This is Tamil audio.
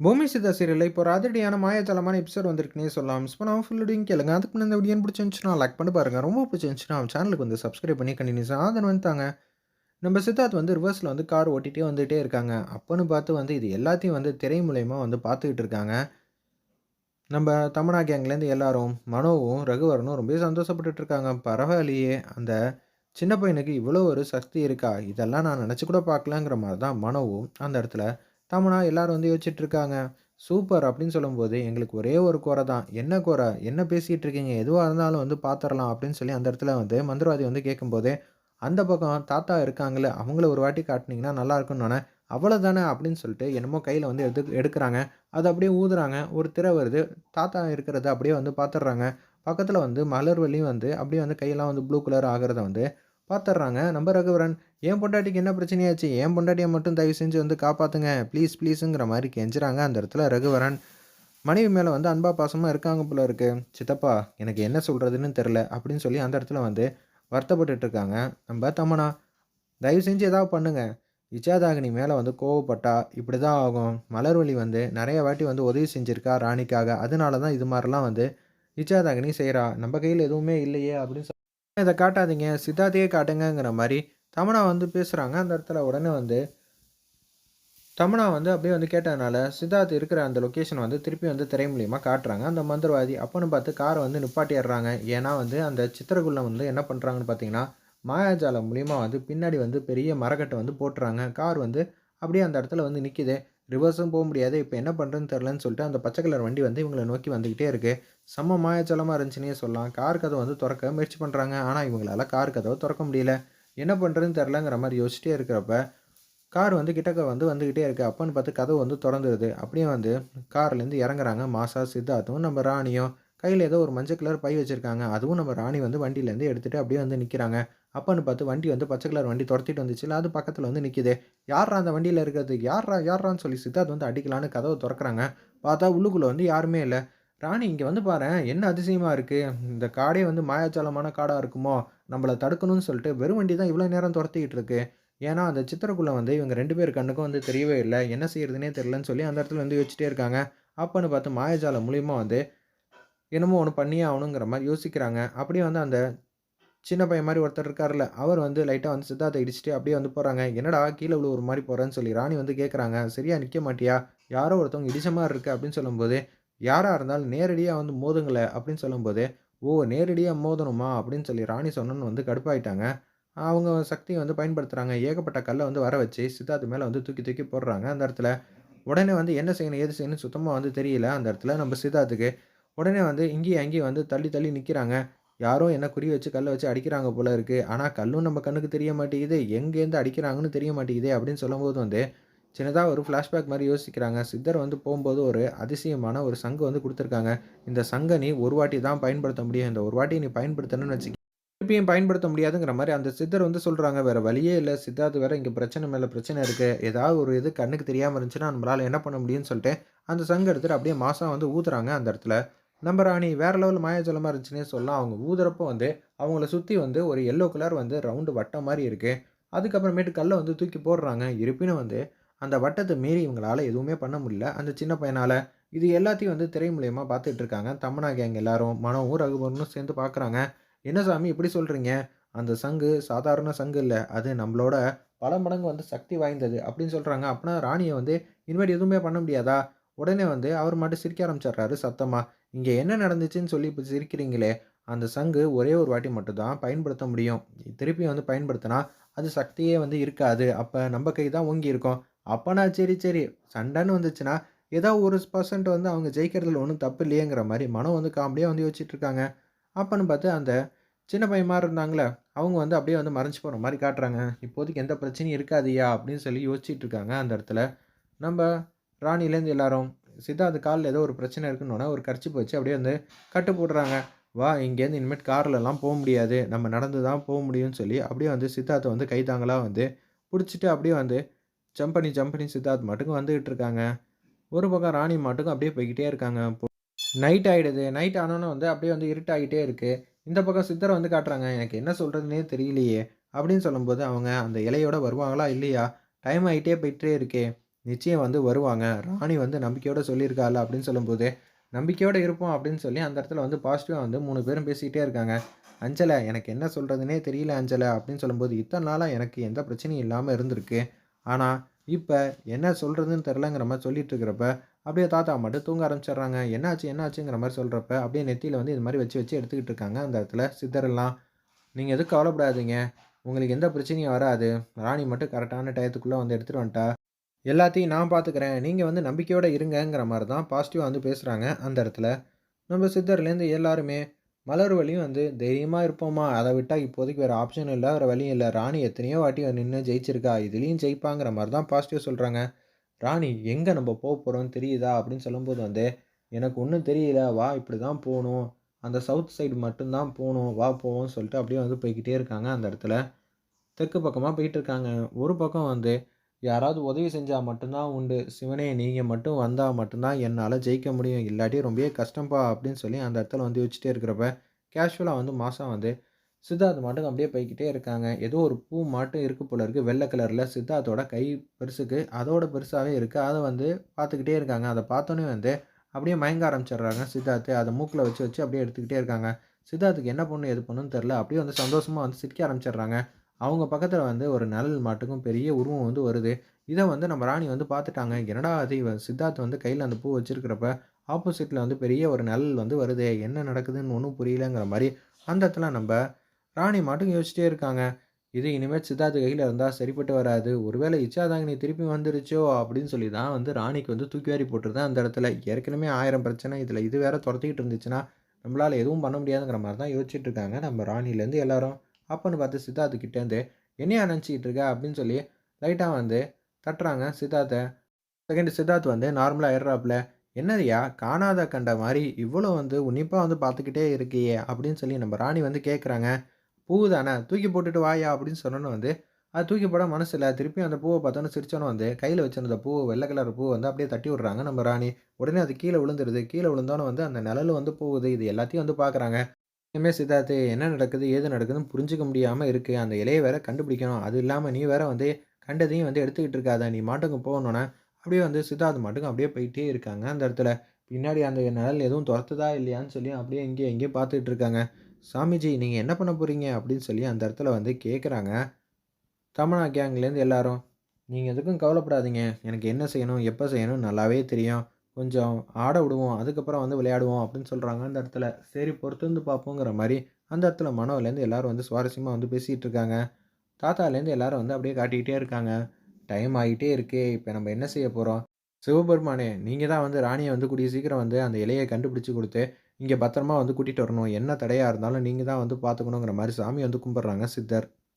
பூமி சிதா சீரியல்ல இப்போ ஒரு அதிரடியான மாயத்தலமான எபிசோட் வந்திருக்குன்னே சொல்லலாம். மிஸ் நான் ஃபுல் கேளுங்க. அதுக்கு முன்னாடி இந்த வீடியோ பிடிச்சிருந்துச்சுன்னா லைக் பண்ணி பாருங்க. ரொம்ப பிடிச்சிருந்துச்சுன்னா அவன் சேனலுக்கு வந்து சப்ஸ்கிரைப் பண்ணி கண்டினியூஸா ஆதன் வந்துட்டாங்க. நம்ம சித்தார்த் வந்து ரிவர்ஸில் வந்து கார் ஓட்டிகிட்டே வந்துகிட்டே இருக்காங்க. அப்போன்னு பார்த்து வந்து இது எல்லாத்தையும் வந்து திரை மூலயமா வந்து பார்த்துக்கிட்டு இருக்காங்க. நம்ம தமிழா கேங்லேருந்து எல்லாரும் மனோவும் ரகுவரனும் ரொம்ப சந்தோஷப்பட்டுட்டு இருக்காங்க. பரவாயில்லையே அந்த சின்ன பையனுக்கு இவ்வளோ ஒரு சக்தி இருக்கா? இதெல்லாம் நான் நினச்சி கூட பார்க்கலங்கிற மாதிரி தான் மனோவும் அந்த இடத்துல தமனா எல்லாரும் வந்து யோசிச்சுட்டு இருக்காங்க. சூப்பர் அப்படின்னு சொல்லும்போது, எங்களுக்கு ஒரே ஒரு குறை தான். என்ன குறை? என்ன பேசிகிட்டு இருக்கீங்க? எதுவாக இருந்தாலும் வந்து பார்த்துடலாம் அப்படின்னு சொல்லி அந்த இடத்துல வந்து மந்திரவாதி வந்து கேட்கும்போது அந்த பக்கம் தாத்தா இருக்காங்கல்ல, அவங்கள ஒரு வாட்டி காட்டினீங்கன்னா நல்லா இருக்கும்னோனே, அவ்வளோதானே அப்படின்னு சொல்லிட்டு என்னமோ கையில் வந்து எடுத்து எடுக்கிறாங்க அது அப்படியே ஊதுறாங்க. ஒரு திரை வருது. தாத்தா இருக்கிறத அப்படியே வந்து பார்த்துடுறாங்க. பக்கத்தில் வந்து மலர்வள்ளியும் வந்து அப்படியே வந்து கையெல்லாம் வந்து ப்ளூ கலர் ஆகிறத வந்து பார்த்துட்றாங்க நம்ம ரகுவரன், "என் பொண்டாட்டிக்கு என்ன பிரச்சனையாச்சு? என் பொண்டாட்டியை மட்டும் தயவு செஞ்சு வந்து காப்பாத்துங்க. ப்ளீஸ் ப்ளீஸுங்கிற மாதிரி கெஞ்சுறாங்க. அந்த இடத்துல ரகுவரன். மனைவி மேலே வந்து அன்பா பாசமாக இருக்காங்க போல இருக்கு. "சித்தப்பா, எனக்கு என்ன சொல்கிறதுன்னு தெரில அப்படின்னு சொல்லி அந்த இடத்துல வந்து வருத்தப்பட்டுட்டு இருக்காங்க. நம்ம தமனா "தயவு செஞ்சு ஏதாவது பண்ணுங்கள் விஜயதாகினி மேலே வந்து கோவப்பட்டா இப்படி தான் ஆகும். மலர்விழி வந்து நிறைய வாட்டி வந்து உதவி செஞ்சுருக்கா ராணிக்காக. அதனால தான் இது மாதிரிலாம் வந்து விஜயதாகினி செய்கிறா நம்ம கையில் எதுவுமே இல்லையே" அப்படின்னு இதை காட்டாதீங்க. சித்தார்த்தையே காட்டுங்கிற மாதிரி தமனா வந்து பேசுகிறாங்க அந்த இடத்துல உடனே வந்து தமனா வந்து அப்படியே வந்து கேட்டதுனால, சித்தார்த் இருக்கிற அந்த லொக்கேஷன் வந்து திருப்பி வந்து திரை மூலியமாக காட்டுறாங்க. அந்த மந்திரவாதி அப்பன்னு பார்த்து காரை வந்து நிப்பாட்டிடுறாங்க. ஏன்னா வந்து அந்த சித்திரகுள்ளம் வந்து என்ன பண்ணுறாங்கன்னு பார்த்தீங்கன்னா, மாயாஜாலம் மூலியமாக வந்து பின்னாடி வந்து பெரிய மரக்கட்டை வந்து போட்டுறாங்க. கார் வந்து அப்படியே அந்த இடத்துல வந்து நிற்கிது ரிவர்ஸும் போக முடியாது. இப்போ என்ன பண்ணுறதுன்னு தெரிலன்னு சொல்லிட்டு அந்த பச்சை கலர் வண்டி வந்து இவங்களை நோக்கி வந்துக்கிட்டே இருக்குது செம்ம மாயச்சலமாக இருந்துச்சுன்னே சொல்லலாம். கார் கதை வந்து திறக்க முயற்சி பண்ணுறாங்க ஆனால் இவங்களால கார் கதவை திறக்க முடியல. என்ன பண்ணுறதுன்னு தெரிலங்கிற மாதிரி யோசிச்சிட்டே இருக்கிறப்ப, கார் வந்து கிட்டக்க வந்து வந்துக்கிட்டே இருக்குது அப்போன்னு பார்த்து கதவு வந்து திறந்துருது அப்படியே வந்து கார்லேருந்து இறங்குறாங்க மாசா, சித்தார்த்தும், நம்ம ராணியும். கையில் ஏதோ ஒரு மஞ்சள் கலர் பை வச்சுருக்காங்க அதுவும் நம்ம ராணி வந்து வண்டியிலேருந்து எடுத்துகிட்டு அப்படியே வந்து நிற்கிறாங்க அப்பன்னு பார்த்து வண்டி வந்து பச்சை கலர் வண்டி தொரத்திட்டு வந்துச்சுல்ல, அது பக்கத்தில் வந்து நிற்கிது யாரா அந்த வண்டியில் இருக்கிறது? யாரா யாரான்னு சொல்லி சித்தார்த் வந்து அடிக்கலான்னு கதவை திறக்கிறாங்க பார்த்தா உள்ளுக்குள்ளே வந்து யாருமே இல்லை "ராணி இங்கே வந்து பாரு என்ன அதிசயமாக இருக்குது இந்த காடே வந்து மாயாஜாலமான காடாக இருக்குமோ? நம்மள தடுக்கணும்னு சொல்லிட்டு வெறும் வண்டி தான் இவ்வளோ நேரம் துரத்திக்கிட்டு இருக்கு." ஏன்னா அந்த சித்திரக்குள்ளே வந்து இவங்க ரெண்டு பேர் கண்ணுக்கும் வந்து தெரியவே இல்லை என்ன செய்யறதுனே தெரிலன்னு சொல்லி அந்த இடத்துல வந்து யோசிச்சிட்டே இருக்காங்க. அப்பன்னு பார்த்து மாயாஜாலம் மூலியமாக வந்து என்னமோ ஒன்று பண்ணியே ஆகணுங்கிற மாதிரி யோசிக்கிறாங்க. அப்படியே வந்து அந்த சின்ன பையன் மாதிரி ஒருத்தர் இருக்கார்ல அவர் வந்து லைட்டாக வந்து சித்தார்த்தை இடிச்சுட்டு அப்படியே வந்து போகிறாங்க "என்னடா கீழே விழு ஒரு மாதிரி போகிறேன்னு சொல்லி ராணி வந்து கேட்குறாங்க. சரியாக நிற்க மாட்டியா? யாரோ ஒருத்தவங்க இடிச்ச மாதிரி இருக்கு." அப்படின்னு சொல்லும்போது, யாராக இருந்தாலும் நேரடியாக வந்து மோதுங்களேன்." அப்படின்னு சொல்லும்போது, "ஓ! நேரடியாக மோதணுமா?" அப்படின்னு சொல்லி ராணி சொன்னோன்னு வந்து கடுப்பாயிட்டாங்க. அவங்க சக்தியை வந்து பயன்படுத்துகிறாங்க ஏகப்பட்ட கல்லை வந்து வர வச்சு சித்தார்த்து மேலே வந்து தூக்கி தூக்கி போடுறாங்க அந்த இடத்துல. உடனே வந்து என்ன செய்யணும், ஏது செய்யணும்னு சுத்தமாக வந்து தெரியல அந்த இடத்துல நம்ம சித்தார்த்துக்கு. உடனே வந்து இங்கேயும் அங்கேயும் வந்து தள்ளி தள்ளி நிற்கிறாங்க யாரோ என்ன குறி வச்சு கல்லை வச்சு அடிக்கிறாங்க போல இருக்குது ஆனால் கல்லும் நம்ம கண்ணுக்கு தெரிய மாட்டேங்குது. எங்கேருந்து அடிக்கிறாங்கன்னு தெரிய மாட்டேங்குதே அப்படின்னு சொல்லும்போது வந்து, சின்னதாக ஒரு ஃப்ளாஷ்பேக் மாதிரி யோசிக்கிறாங்க. சித்தர் வந்து போகும்போது ஒரு அதிசயமான ஒரு சங்கு வந்து கொடுத்துருக்காங்க "இந்த சங்க நீ ஒரு வாட்டி தான் பயன்படுத்த முடியும். இந்த ஒரு வாட்டி நீ பயன்படுத்தணும்னு வச்சுக்க திருப்பியும் பயன்படுத்த முடியாதுங்கிற மாதிரி அந்த சித்தர் வந்து சொல்கிறாங்க வேறு வழியே இல்லை சித்தார்த்து வேறு இங்கே பிரச்சனை மேலே பிரச்சனை இருக்குது ஏதாவது ஒரு இது கண்ணுக்கு தெரியாமல் இருந்துச்சுன்னா, நம்மளால் என்ன பண்ண முடியும்னு சொல்லிட்டு, அந்த சங்கு எடுத்துகிட்டு அப்படியே மாதம் வந்து ஊதுறாங்க அந்த இடத்துல. நம்ம ராணி வேற லெவல் மாயாஜலமாக இருந்துச்சுன்னே சொல்லலாம். அவங்க ஊதுறப்போ வந்து அவங்கள சுற்றி வந்து ஒரு எல்லோ கலர் வந்து ரவுண்டு வட்டம் மாதிரி இருக்குது அதுக்கப்புறமேட்டு கல்லை வந்து தூக்கி போடுறாங்க. இருப்பினும் வந்து அந்த வட்டத்தை மீறி இவங்களால எதுவுமே பண்ண முடியல. அந்த சின்ன பையனால் இது எல்லாத்தையும் வந்து திரை மூலியமாக பார்த்துட்டு இருக்காங்க. தமனா கேங் எல்லாரும். மனவும் ரகுபரனும் சேர்ந்து பார்க்குறாங்க. "என்ன சாமி இப்படி சொல்கிறீங்க அந்த சங்கு சாதாரண சங்கு இல்லை அது நம்மளோட பல மடங்கு வந்து சக்தி வாய்ந்தது." அப்படின்னு சொல்கிறாங்க அப்படின்னா ராணியை வந்து இனிமேட்டு எதுவுமே பண்ண முடியாதா? உடனே வந்து அவர் மட்டும் சிரிக்க ஆரம்பிச்சிடுறாரு சத்தமாக இங்கே என்ன நடந்துச்சுன்னு சொல்லி இப்போ சிரிக்கிறீங்களே, அந்த சங்கு ஒரே ஒரு வாட்டி மட்டும்தான் பயன்படுத்த முடியும். திருப்பி வந்து பயன்படுத்தினா, அது சக்தியே வந்து இருக்காது. அப்போ நம்ம கை தான் ஓங்கி இருக்கும்." அப்போனா சரி, சரி. சண்டைன்னு வந்துச்சுன்னா, ஏதோ ஒரு பர்சன்ட் வந்து அவங்க ஜெயிக்கிறதுல ஒன்றும் தப்பு இல்லையேங்கிற மாதிரி மனம் வந்து காமெடியாக வந்து யோசிச்சுட்டு இருக்காங்க. பார்த்து அந்த சின்ன பையன் மாதிரி இருந்தாங்கல்ல, அவங்க வந்து அப்படியே வந்து மறைஞ்சு போகிற மாதிரி காட்டுறாங்க. "இப்போதைக்கு எந்த பிரச்சனையும் இருக்காதியா அப்படின்னு சொல்லி யோசிச்சுட்டு இருக்காங்க அந்த இடத்துல. நம்ம ராணிலேருந்து எல்லாரும் சித்தார்த்து காலில் ஏதோ ஒரு பிரச்சனை இருக்குன்னு ஒரு கர்ச்சீப் வச்சு அப்படியே வந்து கட்டு போடுறாங்க. "வா இங்கேருந்து இனிமேட்டு கார்லலாம் போக முடியாது. நம்ம நடந்து தான் போக முடியும்னு" சொல்லி அப்படியே வந்து சித்தார்த்தை வந்து கைதாங்களாக வந்து பிடிச்சிட்டு அப்படியே வந்து ஜம்ப் பண்ணி ஜம்ப் பண்ணி சித்தார்த் மாட்டுக்கு வந்துகிட்டு இருக்காங்க. ஒரு பக்கம் ராணி மாட்டுக்கும் அப்படியே போய்கிட்டே இருக்காங்க. நைட் ஆகிடுது நைட் ஆனோன்னு வந்து அப்படியே வந்து இருட்டாகிட்டே இருக்குது இந்த பக்கம் சித்தரை வந்து காட்டுறாங்க. "எனக்கு என்ன சொல்கிறதுனே தெரியலையே" அப்படின்னு சொல்லும்போது, அவங்க அந்த இலையோட வருவாங்களா இல்லையா? டைம் ஆகிட்டே போயிட்டே இருக்கே. நிச்சயம் வந்து வருவாங்க. ராணி வந்து நம்பிக்கையோடு சொல்லியிருக்காள்ல அப்படின்னு சொல்லும்போது, நம்பிக்கையோடு இருப்போம் அப்படின்னு சொல்லி அந்த இடத்துல வந்து பாசிட்டிவாக வந்து மூணு பேரும் பேசிக்கிட்டே இருக்காங்க. அஞ்சலை எனக்கு என்ன சொல்கிறதுனே தெரியல அஞ்சலை அப்படின்னு சொல்லும்போது, இத்தனை நாளாக எனக்கு எந்த பிரச்சனையும் இல்லாமல் இருந்திருக்கு. ஆனால் இப்போ என்ன சொல்கிறதுன்னு தெரிலங்கிற மாதிரி சொல்லிட்டு இருக்கிறப்ப, அப்படியே தாத்தா மட்டும் தூங்க ஆரம்பிச்சிடுறாங்க என்னாச்சு என்னாச்சுங்கிற மாதிரி சொல்கிறப்ப அப்படியே நெத்தியில் வந்து இது மாதிரி வச்சு வச்சு எடுத்துக்கிட்டு இருக்காங்க அந்த இடத்துல சித்தரெல்லாம் நீங்கள் எதுவும் கவலைப்படாதீங்க. உங்களுக்கு எந்த பிரச்சனையும் வராது. ராணி மட்டும் கரெக்டான டயத்துக்குள்ளே வந்து எடுத்துகிட்டு வந்துட்டா. எல்லாத்தையும் நான் பார்த்துக்கிறேன். நீங்கள் வந்து நம்பிக்கையோடு இருங்கங்கிற மாதிரி தான் பாசிட்டிவாக வந்து பேசுகிறாங்க அந்த இடத்துல. நம்ம சித்தர்லேருந்து எல்லாருமே மலர்வழியும் வந்து தைரியமாக இருப்போம்மா. அதை விட்டால் இப்போதைக்கு வேறு ஆப்ஷன் இல்லை வேறு வழியும் இல்லை ராணி எத்தனையோ வாட்டி நின்று ஜெயிச்சிருக்கா. இதுலேயும் ஜெயிப்பாங்கிற மாதிரி தான் பாசிட்டிவ் சொல்கிறாங்க ராணி எங்கே நம்ம போக போகிறோம் தெரியுதா? அப்படின்னு சொல்லும்போது வந்து, எனக்கு ஒன்றும் தெரியல. வா இப்படி தான் போகணும் அந்த சவுத் சைடு மட்டும் தான் வா போவோம்னு சொல்லிட்டு அப்படியே வந்து போய்கிட்டே இருக்காங்க அந்த இடத்துல. தெற்கு பக்கமாக போயிட்டு இருக்காங்க. ஒரு பக்கம் வந்து யாராவது உதவி செஞ்சால் மட்டும்தான் உண்டு. சிவனே நீங்கள் மட்டும் வந்தால் மட்டும்தான் என்னால் ஜெயிக்க முடியும். இல்லாட்டி ரொம்பவே கஷ்டம்ப்பா அப்படின்னு சொல்லி அந்த இடத்துல வந்து வச்சுட்டே இருக்கிறப்ப, கேஷுவலாக வந்து மாதம் வந்து சித்தார்த் மட்டும் அப்படியே போய்க்கிட்டே இருக்காங்க. ஏதோ ஒரு பூ மாட்டும் இருக்குது போல இருக்குது வெள்ளை கலரில் சித்தார்த்தோட கை பெருசுக்கு அதோட பெருசாகவே இருக்குது அதை வந்து பார்த்துக்கிட்டே இருக்காங்க. அதை பார்த்தோன்னே வந்து அப்படியே மயங்க ஆரம்பிச்சிடுறாங்க சித்தார்த்து. அதை மூக்கில் வச்சு வச்சு அப்படியே எடுத்துக்கிட்டே இருக்காங்க. சித்தார்த்துக்கு என்ன பண்ணணும், எது பண்ணுன்னு தெரில அப்படியே வந்து சந்தோஷமாக வந்து சிரிக்க ஆரம்பிச்சிடுறாங்க அவங்க பக்கத்தில் வந்து ஒரு நிழல் மாட்டுக்கும் பெரிய உருவம் வந்து வருது. இதை வந்து நம்ம ராணி வந்து பார்த்துட்டாங்க. என்னடா இது இவன் சித்தார்த் வந்து கையில் அந்த பூ வச்சுருக்கிறப்ப ஆப்போசிட்டில் வந்து பெரிய ஒரு நிழல் வந்து வருது என்ன நடக்குதுன்னு ஒன்றும் புரியலங்கிற மாதிரி அந்த இடத்துல நம்ம ராணி மாட்டுக்கும் யோசிச்சிட்டே இருக்காங்க. இது இனிமேல் சித்தார்த்து கையில் இருந்தால் சரிப்பட்டு வராது. ஒருவேளை இச்சாதாங்கினி திருப்பி வந்துருச்சோ அப்படின்னு சொல்லி தான் வந்து ராணிக்கு வந்து தூக்கி வாரி போட்டுருந்தேன் அந்த இடத்துல. ஏற்கனவே ஆயிரம் பிரச்சனை. இதில் இது வேற துரத்திக்கிட்டு இருந்துச்சுன்னா, நம்மளால் எதுவும் பண்ண முடியாதுங்கிற மாதிரி தான் யோசிச்சுட்டு இருக்காங்க நம்ம ராணிலேருந்து எல்லாரும். அப்போன்னு பார்த்து சித்தார்த் கிட்டேருந்து, "என்னையா நினச்சிக்கிட்டு இருக்க?" அப்படின்னு சொல்லி லைட்டாக வந்து தட்டுறாங்க சித்தார்த்தை செகண்ட் சித்தார்த் வந்து நார்மலாக ஆயிடுறாப்புல. என்னதையா காணாத கண்ட மாதிரி இவ்வளோ வந்து உன்னிப்பாக வந்து பார்த்துக்கிட்டே இருக்கியே" அப்படின்னு சொல்லி நம்ம ராணி வந்து கேட்குறாங்க. "பூ தானே தூக்கி போட்டுட்டு வாயா" அப்படின்னு சொன்னோன்னு வந்து, அது தூக்கி போட மனசு திருப்பி அந்த பூவை பார்த்தோன்னு சிரிச்சோன்னு வந்து, கையில் வச்சிருந்த பூ வெள்ளை கலர் பூ வந்து அப்படியே தட்டி விடுறாங்க நம்ம ராணி. உடனே அது கீழே விழுந்துருது. கீழே விழுந்தோன்னு வந்து அந்த நிழல் வந்து போகுது. இது எல்லாத்தையும் வந்து பார்க்குறாங்க. இனிமே சித்தார்த்து என்ன நடக்குது, ஏது நடக்குதுன்னு புரிஞ்சுக்க முடியாமல் இருக்குது அந்த இலையை வேற கண்டுபிடிக்கணும். அது இல்லாமல் நீ வேற வந்து கண்டதையும் வந்து எடுத்துக்கிட்டு இருக்காத. நீ மாட்டுக்கும் போகணுன்னா அப்படியே வந்து சித்தார்த்து மாட்டுக்கும் அப்படியே போயிட்டே இருக்காங்க அந்த இடத்துல. பின்னாடி அந்த நிழல் எதுவும் துரத்துதா இல்லையான்னு சொல்லி அப்படியே இங்கேயும் எங்கேயும் பார்த்துட்டு இருக்காங்க. "சாமிஜி நீங்கள் என்ன பண்ண போகிறீங்க அப்படின்னு சொல்லி அந்த இடத்துல வந்து கேட்குறாங்க. தமிழா கேங்லேருந்து எல்லாரும். நீங்கள் எதுக்கும் கவலைப்படாதீங்க. எனக்கு என்ன செய்யணும், எப்போ செய்யணும்னு நல்லாவே தெரியும். கொஞ்சம் ஆட விடுவோம். அதுக்கப்புறம் வந்து விளையாடுவோம்" அப்படின்னு சொல்கிறாங்க அந்த இடத்துல. சரி பொறுத்திருந்து பார்ப்போங்கிற மாதிரி அந்த இடத்துல மனோலேருந்து எல்லாரும் வந்து சுவாரஸ்யமாக வந்து பேசிகிட்டு இருக்காங்க. தாத்தாலேருந்து எல்லாரும் வந்து அப்படியே காட்டிக்கிட்டே இருக்காங்க. "டைம் ஆகிட்டே இருக்கே. இப்போ நம்ம என்ன செய்ய போகிறோம் சிவபெருமானே நீங்கள் தான் வந்து ராணியை வந்து கூடிய சீக்கிரம் வந்து அந்த இலையை கண்டுபிடிச்சி கொடுத்து இங்கே பத்திரமா வந்து கூட்டிகிட்டு வரணும். என்ன தடையாக இருந்தாலும் நீங்கள் தான் வந்து பார்த்துக்கணுங்கிற" மாதிரி சாமி வந்து கும்பிட்றாங்க சித்தர்.